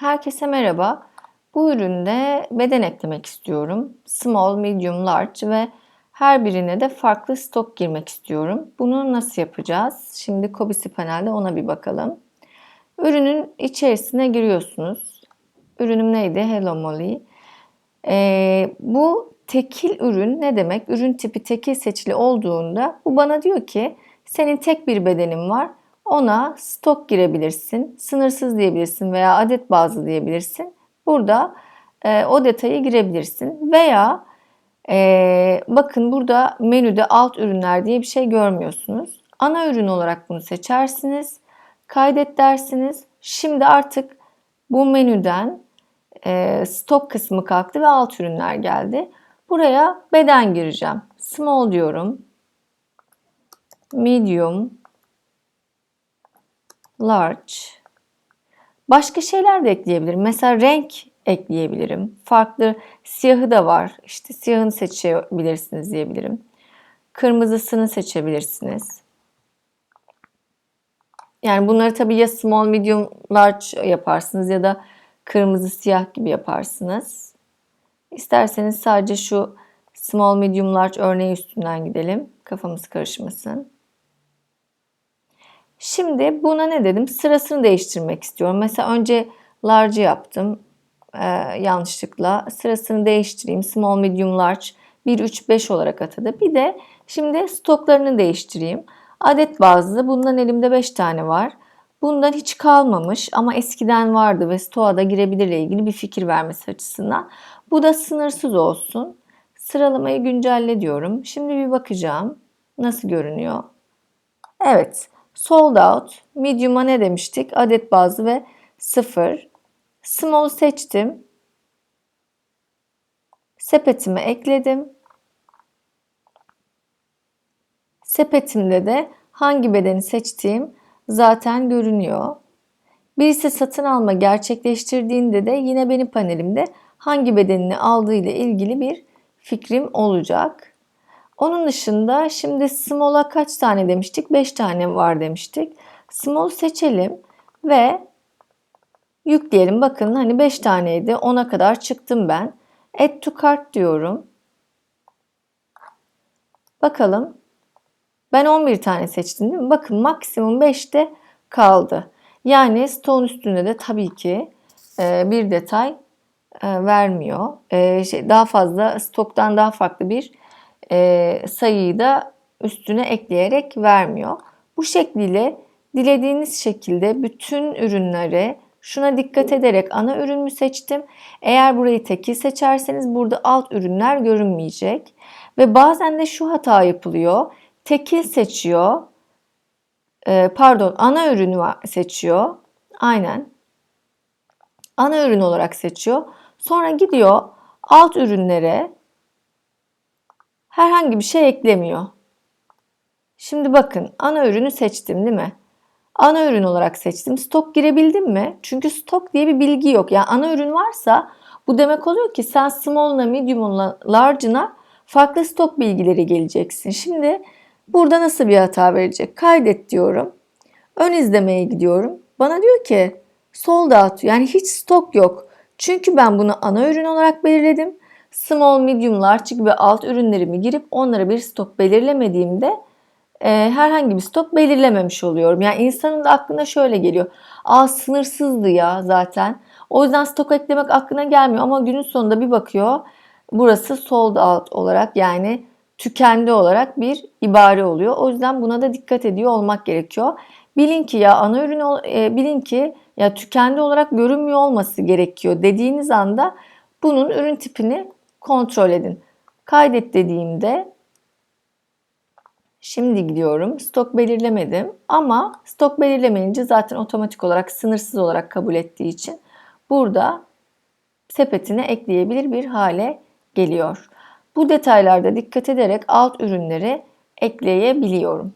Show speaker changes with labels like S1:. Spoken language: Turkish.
S1: Herkese merhaba. Bu üründe beden eklemek istiyorum. Small, medium, large ve her birine de farklı stok girmek istiyorum. Bunu nasıl yapacağız? Şimdi Kobisi panelde ona bir bakalım. Ürünün içerisine giriyorsunuz. Ürünüm neydi? Hello Molly. Ee, bu tekil ürün ne demek? Ürün tipi tekil seçili olduğunda bu bana diyor ki senin tek bir bedenin var. Ona stok girebilirsin, sınırsız diyebilirsin veya adet bazlı diyebilirsin. Burada e, o detayı girebilirsin. Veya e, bakın burada menüde alt ürünler diye bir şey görmüyorsunuz. Ana ürün olarak bunu seçersiniz. Kaydet dersiniz. Şimdi artık bu menüden e, stok kısmı kalktı ve alt ürünler geldi. Buraya beden gireceğim. Small diyorum. Medium, large. Başka şeyler de ekleyebilirim. Mesela renk ekleyebilirim. Farklı siyahı da var. İşte siyahını seçebilirsiniz diyebilirim. Kırmızısını seçebilirsiniz. Yani bunları tabii ya small, medium, large yaparsınız ya da kırmızı, siyah gibi yaparsınız. İsterseniz sadece şu small, medium, large örneği üstünden gidelim. Kafamız karışmasın. Şimdi buna ne dedim? Sırasını değiştirmek istiyorum. Mesela önce large yaptım. Ee, yanlışlıkla. Sırasını değiştireyim. Small, medium, large 1, 3, 5 olarak atadı. Bir de şimdi stoklarını değiştireyim. Adet bazlı. Bundan elimde 5 tane var. Bundan hiç kalmamış ama eskiden vardı ve stoğa da girebilirle ilgili bir fikir vermesi açısından. Bu da sınırsız olsun. Sıralamayı güncelle diyorum. Şimdi bir bakacağım. Nasıl görünüyor? Evet. Sold out. Medium'a ne demiştik? Adet bazlı ve 0. Small seçtim. Sepetime ekledim. Sepetimde de hangi bedeni seçtiğim zaten görünüyor. Birisi satın alma gerçekleştirdiğinde de yine benim panelimde hangi bedenini aldığı ile ilgili bir fikrim olacak. Onun dışında şimdi small'a kaç tane demiştik? 5 tane var demiştik. Small seçelim ve yükleyelim. Bakın hani 5 taneydi. 10'a kadar çıktım ben. Add to cart diyorum. Bakalım. Ben 11 tane seçtim değil mi? Bakın maksimum 5'te kaldı. Yani stone üstünde de tabii ki e, bir detay e, vermiyor. E, şey, daha fazla stoktan daha farklı bir e, sayıyı da üstüne ekleyerek vermiyor. Bu şekliyle dilediğiniz şekilde bütün ürünleri şuna dikkat ederek ana ürünü seçtim. Eğer burayı tekil seçerseniz burada alt ürünler görünmeyecek. Ve bazen de şu hata yapılıyor. Tekil seçiyor. E, pardon ana ürünü seçiyor. Aynen. Ana ürün olarak seçiyor. Sonra gidiyor alt ürünlere herhangi bir şey eklemiyor. Şimdi bakın ana ürünü seçtim değil mi? Ana ürün olarak seçtim. Stok girebildim mi? Çünkü stok diye bir bilgi yok. Yani ana ürün varsa bu demek oluyor ki sen small'ına, medium'una, large'ına farklı stok bilgileri geleceksin. Şimdi burada nasıl bir hata verecek? Kaydet diyorum. Ön izlemeye gidiyorum. Bana diyor ki sold out yani hiç stok yok. Çünkü ben bunu ana ürün olarak belirledim small, medium, large gibi alt ürünlerimi girip onlara bir stok belirlemediğimde e, herhangi bir stok belirlememiş oluyorum. Yani insanın da aklına şöyle geliyor. Aa sınırsızdı ya zaten. O yüzden stok eklemek aklına gelmiyor ama günün sonunda bir bakıyor. Burası sold out olarak yani tükendi olarak bir ibare oluyor. O yüzden buna da dikkat ediyor olmak gerekiyor. Bilin ki ya ana ürün e, bilin ki ya tükendi olarak görünmüyor olması gerekiyor dediğiniz anda bunun ürün tipini kontrol edin. Kaydet dediğimde şimdi gidiyorum. Stok belirlemedim ama stok belirlemeyince zaten otomatik olarak sınırsız olarak kabul ettiği için burada sepetine ekleyebilir bir hale geliyor. Bu detaylarda dikkat ederek alt ürünleri ekleyebiliyorum.